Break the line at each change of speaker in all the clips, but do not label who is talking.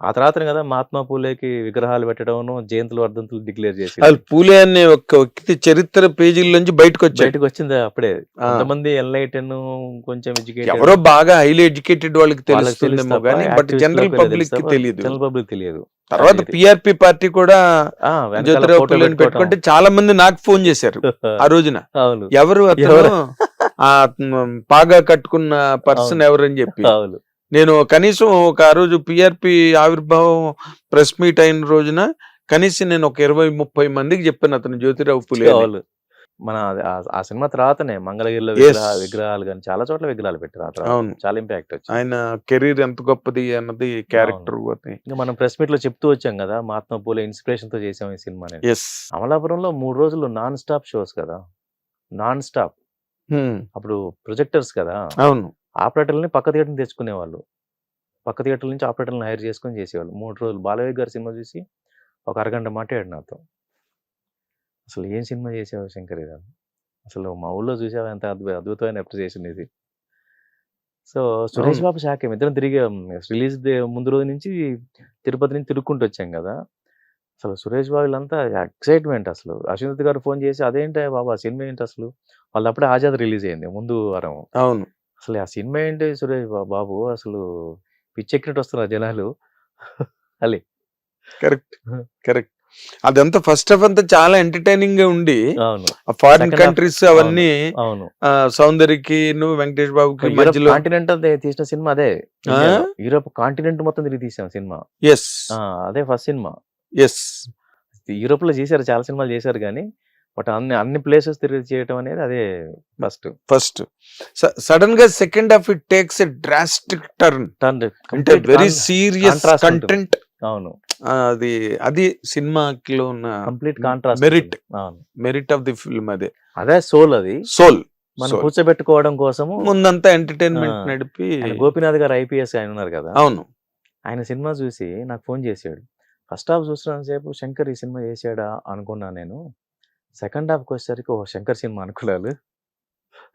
ఆ తర్వాత కదా మహాత్మా పూలేకి విగ్రహాలు పెట్టడం జయంతులు వర్ధంతులు డిక్లేర్ చేసి
అసలు పూలే అనే ఒక వ్యక్తి చరిత్ర పేజీల నుంచి బయటకు వచ్చాడు
బయటకు వచ్చింది అప్పుడే. కొంతమంది ఎన్లైటన్ కొంచెం ఎడ్యుకేటెడ్
ఎవరో బాగా హైలీ ఎడ్యుకేటెడ్ వాళ్ళకి తెలుస్తుందేమో కానీ బట్ జనరల్ పబ్లిక్కి తెలియదు.
జనరల్ పబ్లిక్ తెలియదు.
తర్వాత పిఆర్పి పార్టీ కూడా జ్యోతిరావు పూలేని. పెట్టుకుంటే చాలా మంది నాకు ఫోన్ చేశారు ఆ రోజున. ఎవరు? ఆ పాగా కట్టుకున్న పర్సన్ ఎవరని చెప్పి. నేను కనీసం ఒక ఆ రోజు పిఆర్పి ఆవిర్భావం ప్రెస్ మీట్ అయిన రోజున కనీసం నేను ఒక ఇరవై ముప్పై మందికి చెప్పాను అతను జ్యోతిరావు పులే
మన ఆ- సినిమా తర్వాతనే మంగళగిరిలో విగ్రహాలు కానీ చాలా చోట్ల విగ్రహాలు పెట్టారు
అవును.
చాలా ఇంపాక్ట్ వచ్చింది
ఆయన కెరీర్ ఎంత గొప్పది అన్నది క్యారెక్టర్
ఇంకా మనం ప్రెస్ మీట్లో చెప్తూ వచ్చాం కదా మహాత్మా పూలే ఇన్స్పిరేషన్తో చేసాం ఈ సినిమా అమలాపురంలో మూడు రోజులు నాన్ స్టాప్ షోస్ కదా. నాన్ స్టాప్ అప్పుడు ప్రొజెక్టర్స్ కదా.
అవును.
ఆపరేటర్లని పక్క థియేటర్ తెచ్చుకునేవాళ్ళు. పక్క థియేటర్ నుంచి ఆపరేటర్లను హైర్ చేసుకొని చేసేవాళ్ళు. మూడు రోజులు బాలయ్య గారి సినిమా చూసి ఒక అరగంట మాట్లాడాడు నాతో. అసలు ఏం సినిమా చేసావు శంకర్ ఇది అసలు మా ఊళ్ళో చూసావా? ఎంత అద్భుత అద్భుతమైన అప్రిసియేషన్ ఇది. సో సురేష్. బాబు శాఖ ఇద్దరం తిరిగి రిలీజ్ ముందు రోజు నుంచి తిరుపతి నుంచి తిరుక్కుంటూ వచ్చాం కదా. అసలు సురేష్ బాబు వీళ్ళంతా ఎక్సైట్మెంట్ అసలు. అశ్వత్ గారు ఫోన్ చేసి అదేంటి బాబా సినిమా ఏంటి అసలు? వాళ్ళు అప్పుడే ఆజాద్ రిలీజ్ అయింది ముందు వారం.
అవును.
అసలు ఆ సినిమా ఏంటి సురేష్ బాబు? అసలు పిచ్చెక్కినట్టు వస్తున్నారు జనాలు. అలే.
కరెక్ట్. కరెక్ట్. అదంతా ఫస్ట్ ఆఫ్ అంతా చాలా ఎంటర్టైనింగ్గా ఉండి ఫారిన్ కంట్రీస్ అవన్నీ
అవును.
సౌందర్యకి నువ్వు వెంకటేష్ బాబుకి మధ్యలో
కాంటినెంట్ తీసిన సినిమా అదే. యూరోప్ కాంటినెంట్ మొత్తం తిరిగి తీసాం సినిమా.
ఎస్
అదే ఫస్ట్ సినిమా.
ఎస్
యూరోప్లో చేశారు చాలా సినిమాలు చేశారు కానీ బట్ అన్ని అన్ని ప్లేసెస్ తిరిగి చేయటం అనేది అదే ఫస్ట్.
ఫస్ట్. సడన్గా second half it takes a drastic turn. అంటే వెరీ సీరియస్. కంటెంట్
అవును.
అది అది సినిమాకిలో ఉన్న
కంప్లీట్ కాంట్రాస్ట్
మెరిట్
అవును.
మెరిట్ ఆఫ్ ది ఫిల్మ్ అదే.
అదే సోల్ అది.
సోల్.
మనం కూర్చోబెట్టుకోవడం కోసము
ముందంతా ఎంటర్టైన్మెంట్. నడిపి
గోపీనాథ్ గారు ఐపీఎస్ ఆయన ఉన్నారు కదా.
అవును.
ఆయన సినిమా చూసి నాకు ఫోన్ చేశాడు. ఫస్ట్ హాఫ్ చూస్తున్నంత సేపు శంకర్ ఈ సినిమా చేశాడా అనుకున్నా నేను. సెకండ్ హాఫ్కి వచ్చేసరికి ఓ శంకర్ సినిమా అనుకున్నాను.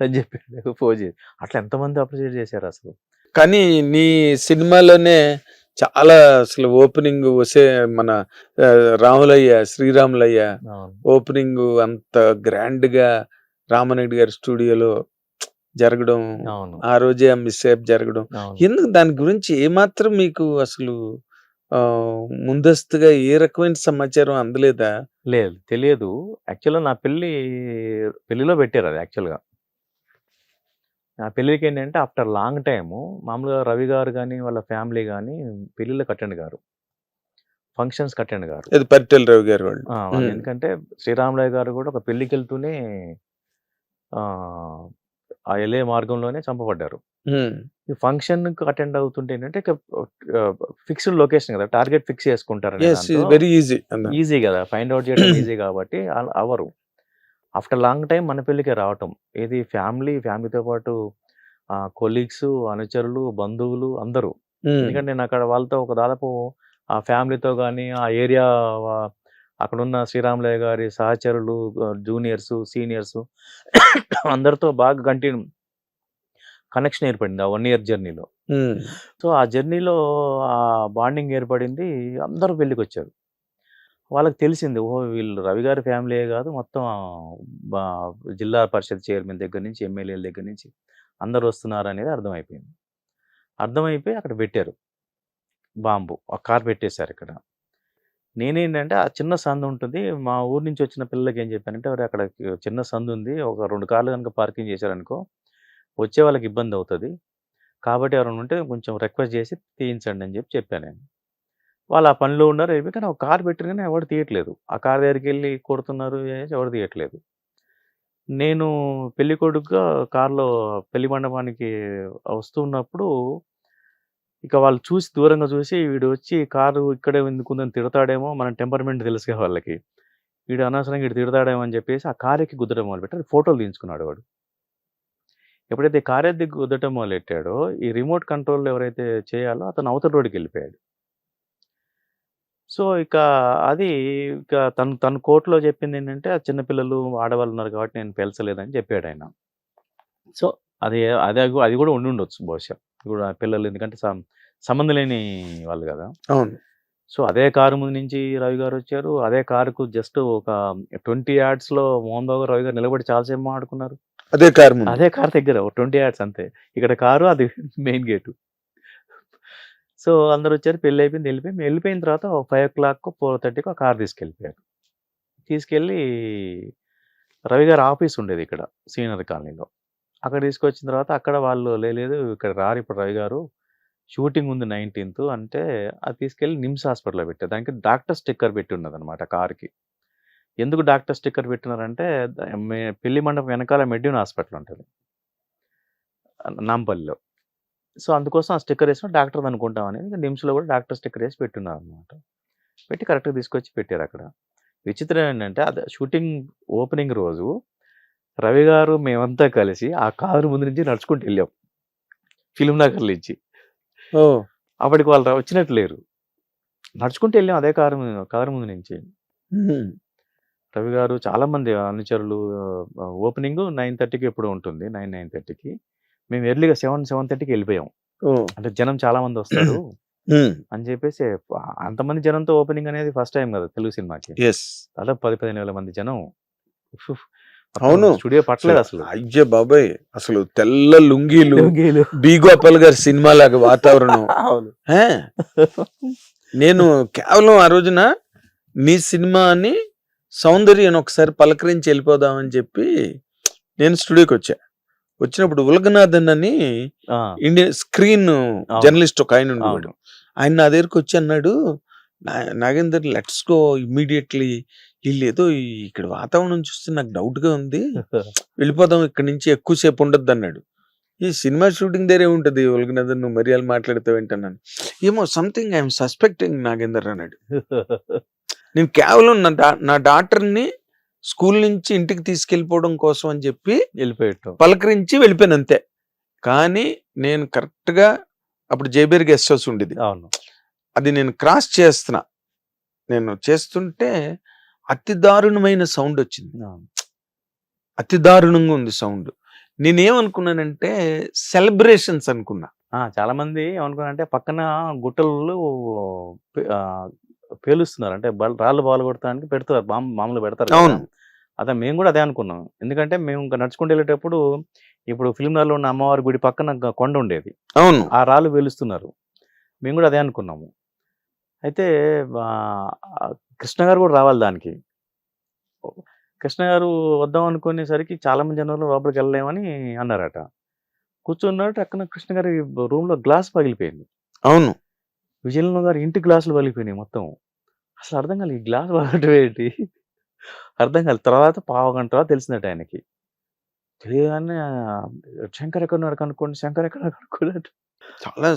అని చెప్పి చేసి. అట్లా ఎంతమంది అప్రిషియేట్ చేశారు అసలు?
కానీ నీ సినిమాలోనే చాలా అసలు ఓపెనింగ్ వసే మన రాములయ్య శ్రీరాములయ్య ఓపెనింగ్ అంత గ్రాండ్గా రామనాయుడు గారి స్టూడియోలో జరగడం ఆ రోజే ఆ మిస్సేప్ జరగడం. ఎందుకు దాని గురించి ఏమాత్రం మీకు అసలు ముందస్తుగా ఏ రకమైన సమాచారం అందలేదా?
లేదు తెలియదు. యాక్చువల్గా నా పెళ్ళి పెళ్ళిలో పెట్టారు అది యాక్చువల్గా. నా పెళ్ళికి ఏంటంటే ఆఫ్టర్ లాంగ్ టైము మామూలుగా రవి గారు కానీ వాళ్ళ ఫ్యామిలీ కానీ పెళ్ళిళ్ళకి అటెండ్ గారు. ఫంక్షన్స్ అటెండ్ గారు.
పరిటెల్ రవి గారు వాళ్ళు.
ఎందుకంటే శ్రీరాములయ్య గారు కూడా ఒక పెళ్ళికి వెళ్తూనే ఆ, వెళ్ళే మార్గంలోనే చంపబడ్డారు. ఈ ఫంక్షన్ అటెండ్ అవుతుంటే ఏంటంటే ఫిక్స్డ్ లొకేషన్ కదా టార్గెట్ ఫిక్స్ చేసుకుంటారు
వెరీ ఈజీ
ఈజీ కదా ఫైండ్ అవుట్ చేయడం ఈజీ కాబట్టి అవరు ఆఫ్టర్ లాంగ్ టైం మన పెళ్ళికి రావటం. ఇది ఫ్యామిలీ ఫ్యామిలీతో పాటు కొలీగ్స్ అనుచరులు బంధువులు అందరూ. ఎందుకంటే నేను అక్కడ వాళ్ళతో ఒక దాదాపు ఆ ఫ్యామిలీతో కానీ ఆ ఏరియా అక్కడ ఉన్న శ్రీరాములయ్య గారి సహచరులు జూనియర్స్ సీనియర్స్ అందరితో బాగా కంటిన్యూ కనెక్షన్ ఏర్పడింది ఆ వన్ ఇయర్ జర్నీలో. సో ఆ జర్నీలో ఆ బాండింగ్ ఏర్పడింది అందరూ పెళ్ళికి వచ్చారు వాళ్ళకి తెలిసింది ఓహో వీళ్ళు రవి గారి ఫ్యామిలీయే కాదు మొత్తం జిల్లా పరిషత్ చైర్మన్ దగ్గర నుంచి ఎమ్మెల్యేల దగ్గర నుంచి అందరూ వస్తున్నారు అనేది అర్థమైపోయింది. అర్థమైపోయి అక్కడ పెట్టారు. బాంబు ఆ కార్ పెట్టేశారు ఇక్కడ. నేనేంటంటే ఆ చిన్న సందు ఉంటుంది మా ఊరు నుంచి వచ్చిన పిల్లలకి ఏం చెప్పానంటే "ఒరేయ్, అక్కడ చిన్న సందు ఉంది ఒక రెండు కార్లు కనుక పార్కింగ్ చేశారనుకో వచ్చే వాళ్ళకి ఇబ్బంది అవుతుంది. కాబట్టి ఎవరైనా ఉంటే కొంచెం రిక్వెస్ట్ చేసి తీయించండి అని చెప్పి చెప్పాను నేను. వాళ్ళు ఆ పనిలో ఉన్నారు అయిపోయి కానీ ఒక కార్ పెట్టిన కానీ ఎవరు తీయట్లేదు. ఆ కార్ దగ్గరికి వెళ్ళి కొడుతున్నారు ఎవరు తీయట్లేదు. నేను పెళ్ళి కొడుకుగా కారులో పెళ్ళి మండపానికి వస్తున్నప్పుడు ఇక వాళ్ళు చూసి దూరంగా చూసి వీడు వచ్చి కారు ఇక్కడే ఎందుకుందని తిడతాడేమో మన టెంపర్మెంట్ తెలుసుగా వాళ్ళకి. వీడు అనవసరంగా వీడు తిడతాడేమో అని చెప్పేసి ఆ కారు ఎక్కి గుద్దడం మొదలుపెట్టారు ఫోటోలు తీయించుకున్నాడు వాడు. ఎప్పుడైతే కారు ఎత్తి గుద్దటం మొదలెట్టాడో ఈ రిమోట్ కంట్రోల్ ఎవరైతే చేయాలో అతను అవతల రోడ్డుకి వెళ్ళిపోయాడు. సో ఇక అది ఇక తను తన కోర్టులో చెప్పింది ఏంటంటే ఆ చిన్నపిల్లలు ఆడవాళ్ళు ఉన్నారు కాబట్టి నేను పెంచలేదని చెప్పాడు ఆయన. సో అది అది అది కూడా ఉండి ఉండొచ్చు బహుశా. ఇప్పుడు ఆ పిల్లలు ఎందుకంటే సంబంధం లేని వాళ్ళు కదా.
అవును.
సో అదే కారు ముందు నుంచి రవి గారు వచ్చారు. అదే కారుకు జస్ట్ ఒక ట్వంటీ యార్డ్స్లో మోహన్ బాబు గారు, రవి గారు నిలబడి చాలాసేపు మాట్లాడుకున్నారు.
అదే కారు
అదే కార్ దగ్గర ఒక ట్వంటీ యార్డ్స్ అంతే. ఇక్కడ కారు అది మెయిన్ గేటు. సో అందరు వచ్చారు పెళ్ళి అయిపోయింది వెళ్ళిపోయి వెళ్ళిపోయిన తర్వాత ఒక ఫైవ్ ఓ క్లాక్ ఫోర్ థర్టీకి ఒక కార్ తీసుకెళ్ళిపోయారు. తీసుకెళ్ళి రవి గారు ఆఫీస్ ఉండేది ఇక్కడ సీనియర్ కాలనీలో. అక్కడ తీసుకొచ్చిన తర్వాత అక్కడ వాళ్ళు లేదు ఇక్కడ రారు ఇప్పుడు రవి గారు. షూటింగ్ ఉంది నైన్టీన్త్ అంటే అది తీసుకెళ్ళి నిమ్స్ హాస్పిటల్లో పెట్టారు. దానికి డాక్టర్ స్టిక్కర్ పెట్టి ఉన్నది అనమాట కార్కి. ఎందుకు డాక్టర్ స్టిక్కర్ పెట్టినారంటే మే- పెళ్ళి మండపం వెనకాల మెడ్యూన్ హాస్పిటల్ ఉంటుంది. నాంపల్లిలో. సో అందుకోసం ఆ స్టిక్కర్ వేసిన డాక్టర్ అనుకుంటాం అనేది నిమ్స్లో కూడా డాక్టర్ స్టిక్కర్ వేసి పెట్టున్నారు అనమాట పెట్టి కరెక్ట్గా తీసుకొచ్చి పెట్టారు అక్కడ. విచిత్రం ఏంటంటే అది షూటింగ్ ఓపెనింగ్ రోజు రవి గారు మేమంతా కలిసి ఆ కారు ముందు నుంచి నడుచుకుంటూ వెళ్ళాం. ఫిలిం నగర్ నుంచి. అప్పటికి వాళ్ళు వచ్చినట్టు లేరు. నడుచుకుంటూ వెళ్ళాం అదే కారు మీద- కారు ముందు నుంచి. రవి గారు చాలా మంది అనుచరులు ఓపెనింగ్ నైన్ థర్టీకి ఎప్పుడు ఉంటుంది. నైన్ నైన్ థర్టీకి. మేము ఎర్లీగా సెవెన్ సెవెన్ థర్టీకి వెళ్ళిపోయాం. అంటే జనం చాలా మంది వస్తారు. అని చెప్పేసి అంతమంది జనంతో ఓపెనింగ్ అనేది ఫస్ట్ టైం కదా తెలుగు సినిమాకి.
ఎస్
దాదాపు పది పదిహేను వేల మంది జనం.
అవును.
స్టూడియో పట్టలేదు అసలు
అయ్యే బాబాయ్! అసలు తెల్ల లుంగీలు
లుంగీలు.
బి గోపాల్ గారి సినిమా లాగా వాతావరణం? నేను కేవలం ఆ రోజున నీ సినిమా అని సౌందర్యం ఒకసారి పలకరించి వెళ్ళిపోదామని చెప్పి నేను స్టూడియోకి వచ్చా. వచ్చినప్పుడు ఉలగనాథన్ అని ఇండియన్ స్క్రీన్ జర్నలిస్ట్ ఒక ఆయన ఉండేవాడు. ఆయన నా దగ్గరికి వచ్చి అన్నాడు "నా- నాగేందర్ లెట్స్ గో ఇమ్మీడియట్లీ వీళ్ళు ఏదో ఇక్కడ వాతావరణం చూస్తే నాకు డౌట్గా ఉంది. వెళ్ళిపోదాం ఇక్కడ నుంచి ఎక్కువసేపు ఉండొద్దు అన్నాడు. ఈ సినిమా షూటింగ్ దగ్గరే ఉంటుంది ఒలగనదర్ నువ్వు మర్యాలు మాట్లాడతావు ఏంటన్నాను ఏమో సంథింగ్ ఐఎమ్ సస్పెక్టింగ్ నాగేందర్ అన్నాడు. నేను కేవలం నా డా నా డాక్టర్ని స్కూల్ నుంచి ఇంటికి తీసుకెళ్ళిపోవడం కోసం అని చెప్పి
వెళ్ళిపోయాడు
పలకరించి వెళ్ళిపోయాను అంతే కానీ నేను కరెక్ట్గా అప్పుడు జేబేర్ గెస్ట్ హౌస్ ఉండేది.
అవును.
అది నేను క్రాస్ చేస్తున్నా. నేను చేస్తుంటే అతి దారుణమైన సౌండ్ వచ్చింది. అతి దారుణంగా ఉంది సౌండ్. నేనేమనుకున్నానంటే సెలబ్రేషన్స్ అనుకున్నా.
చాలా మంది ఏమనుకున్నారంటే పక్కన గుట్టలు పేలుస్తున్నారు. అంటే రాళ్ళు బాలు కొడతానికి పెడతారు. మామ- మామూలు పెడతారు.
అవును.
అదే మేము కూడా అదే అనుకున్నాం. ఎందుకంటే మేము ఇంకా నడుచుకుంటూ వెళ్ళేటప్పుడు ఇప్పుడు ఫిల్మ్లో ఉన్న అమ్మవారి గుడి పక్కన కొండ ఉండేది.
అవును.
ఆ రాళ్ళు పేలుస్తున్నారు. మేము కూడా అదే అనుకున్నాము. అయితే కృష్ణ గారు కూడా రావాలి దానికి. కృష్ణ గారు వద్దాం అనుకునేసరికి చాలా మంది జనాలు లోపలికి వెళ్ళలేమని అన్నారట. కూర్చున్నాడు అక్కడ కృష్ణ గారి రూమ్లో గ్లాస్ పగిలిపోయింది.
అవును.
విజయనగరం గారి ఇంటి గ్లాసులు పగిలిపోయినాయి మొత్తం. అసలు అర్థం కాలేదు. ఈ గ్లాస్ పగలటం ఏంటి? అర్థం కాలేదు. తర్వాత పావు గంట తర్వాత తెలిసిందట ఆయనకి. తెలియగానే శంకర్ ఎక్కడ ఉన్నాడు కనుక్కోండి శంకర్ ఎక్కడ కనుక్కోండి
చాలా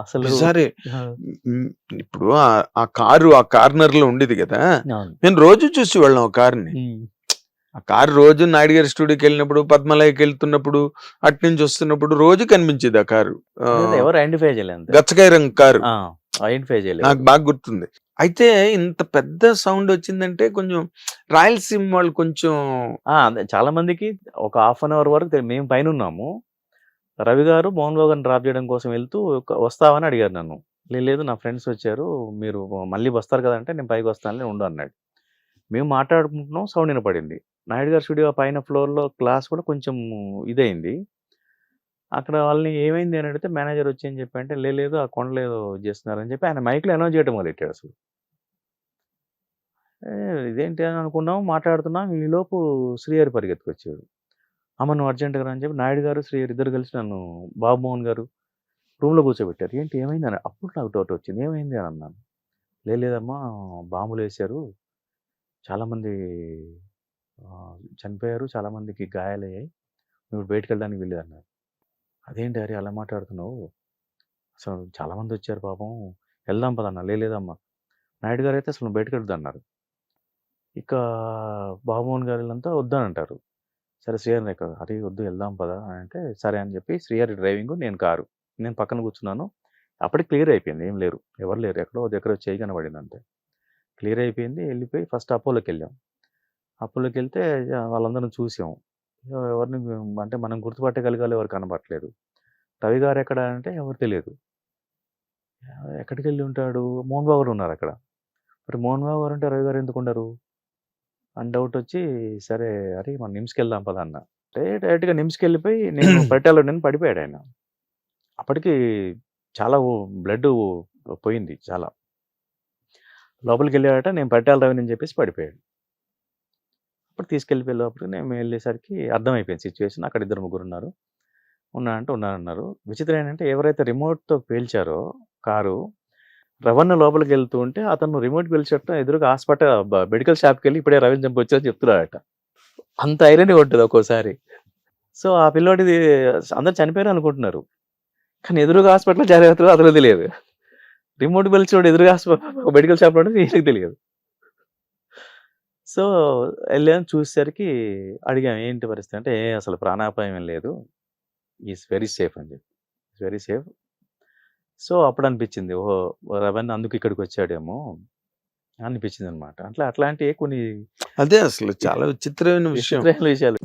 అసలు సరే ఇప్పుడు ఆ- కారు ఆ కార్నర్లో ఉండేది కదా. నేను రోజు చూసి వెళ్ళాం ఆ కారుని. ఆ కారు రోజు నాయుడు గారి స్టూడియోకి వెళ్ళినప్పుడు పద్మలయకి వెళ్తున్నప్పుడు అటు నుంచి వస్తున్నప్పుడు రోజు కనిపించేది ఆ కారు.
ఎవరు ఐడెంటిఫై చేయలేదు.
గచ్చకాయ రంగు కారు.
ఐడెంటిఫై చేయలేదు.
నాకు బాగా గుర్తుంది. అయితే ఇంత పెద్ద సౌండ్ వచ్చిందంటే కొంచెం రాయలసీమ వాళ్ళు కొంచెం
ఆ, అదే చాలా మందికి ఒక హాఫ్ అన్ అవర్ వరకు మేము పైన ఉన్నాము రవి గారు మోహన్ బాబు గారిని డ్రాప్ చేయడం కోసం వెళ్తూ ఒక- వస్తావని అడిగారు నన్ను. "లే- లేదు నా ఫ్రెండ్స్ వచ్చారు మీరు మళ్ళీ వస్తారు కదంటే నేను పైకి వస్తానులే ఉండు అన్నాడు. మేము మాట్లాడుకుంటున్నాం సౌండ్ వినపడింది. నాయుడు గారి స్టూడియో పైన ఫ్లోర్లో క్లాస్ కూడా కొంచెం ఇదైంది అక్కడ వాళ్ళని ఏమైంది అని అడిగితే మేనేజర్ వచ్చి అని చెప్పి అంటే "లే, లేదు ఆ కొండలో ఏదో చేస్తున్నారని చెప్పి ఆయన మైక్లో అనౌన్స్ చేయడం మొదలెట్టాడు అసలు. ఇదేంటి అని అనుకున్నాము మాట్లాడుతున్నాం. ఈలోపు లోపు శ్రీహరి పరిగెత్తుకొచ్చాడు. అమ్మ నువ్వు అర్జెంట్గా అని చెప్పి నాయుడు గారు శ్రీహరి ఇద్దరు కలిసి నన్ను బాబు మోహన్ గారు రూమ్లో కూర్చోబెట్టారు. ఏంటి ఏమైంది అని అప్పుడు నాకు డౌట్ వచ్చింది. ఏమైంది? అని అన్నాను. లేదమ్మా బాంబులు వేశారు. చాలామంది చనిపోయారు. చాలామందికి గాయాలయ్యాయి. నువ్వు బయటకు వెళ్ళడానికి వెళ్ళేది అన్నారు. అదేంటి హరి? అలా మాట్లాడుతున్నావు? అసలు చాలామంది వచ్చారు పాపం. వెళ్దాం పదన్నా లేదమ్మా. నాయుడు గారు అయితే అసలు నువ్వు బయటకు వెళ్తా అన్నారు. ఇక బాబుమోహన్ గారు వీళ్ళంతా వద్దానంటారు. సరే శ్రీహరి రేఖ హరి వద్దు వెళ్దాం పదా అని అంటే సరే అని చెప్పి శ్రీహరి డ్రైవింగ్ నేను కారు. నేను పక్కన కూర్చున్నాను. అప్పటికి క్లియర్ అయిపోయింది ఏం లేరు. ఎవరు లేరు ఎక్కడో దగ్గర చేయి కనబడింది అంతే. క్లియర్ అయిపోయింది వెళ్ళిపోయి ఫస్ట్ అపోలోకి వెళ్ళాం. అపోలోకి వెళ్తే ఇక వాళ్ళందరం చూసాం. ఇక ఎవరిని అంటే మనం గుర్తుపట్టగలగాలి ఎవరు కనబట్టలేదు రవి గారు ఎక్కడ అంటే ఎవరు తెలియదు. ఎక్కడికి వెళ్ళి ఉంటాడు? మోహన్ బాబు గారు ఉన్నారు అక్కడ. మరి మోహన్ బాబు గారు అంటే రవి గారు ఎందుకు ఉండరు? అని డౌట్ వచ్చి సరే అరే మనం నిమ్స్కి వెళ్దాం పద అన్న. డైరెక్ట్గా నిమ్స్కి వెళ్ళిపోయి నేను పెట్టాలో నేను పడిపోయాడు ఆయన. అప్పటికి చాలా బ్లడ్ పోయింది చాలా. లోపలికి వెళ్ళాడట నేను పెట్టాలి రవి అని చెప్పేసి పడిపోయాడు. అప్పుడు తీసుకెళ్ళిపోయే లోపలికి నేను వెళ్ళేసరికి అర్థమైపోయింది సిచ్యువేషన్. అక్కడ ఇద్దరు ముగ్గురు ఉన్నారు. ఉన్నారంటే ఉన్నారన్నారు. విచిత్రం ఏంటంటే ఎవరైతే రిమోట్తో పేల్చారో కారు రవణ లోపలికి వెళ్తూ ఉంటే అతను రిమోట్ పిలిచేట ఎదురుగా హాస్పిటల్ మెడికల్ షాప్కి వెళ్ళి ఇప్పుడే రవిని చంపొచ్చని చెప్తున్నాడట. అంత ఐరన్ ఉంటుంది ఒక్కోసారి. సో ఆ పిల్లోడిది అందరు చనిపోయారు అనుకుంటున్నారు. కానీ ఎదురుగా హాస్పిటల్ జాగ్రత్తలు అతను తెలియదు. రిమోట్ పేల్చోడు ఎదురుగా హాస్పిటల్ మెడికల్ షాప్లో ఉంటే వీళ్ళకి తెలియదు. సో వెళ్ళాను చూసేసరికి అడిగాం ఏంటి పరిస్థితి? అంటే అసలు ప్రాణాపాయం లేదు. ఈస్ వెరీ సేఫ్ అని చెప్పి. వెరీ సేఫ్ సో అప్పుడు అనిపించింది ఓహో! రవణ్ అందుకు ఇక్కడికి వచ్చాడేమో అనిపించింది అనమాట అట్లా అట్లాంటి కొన్ని
అదే అసలు చాలా విచిత్రమైన విషయం.
విషయాలు.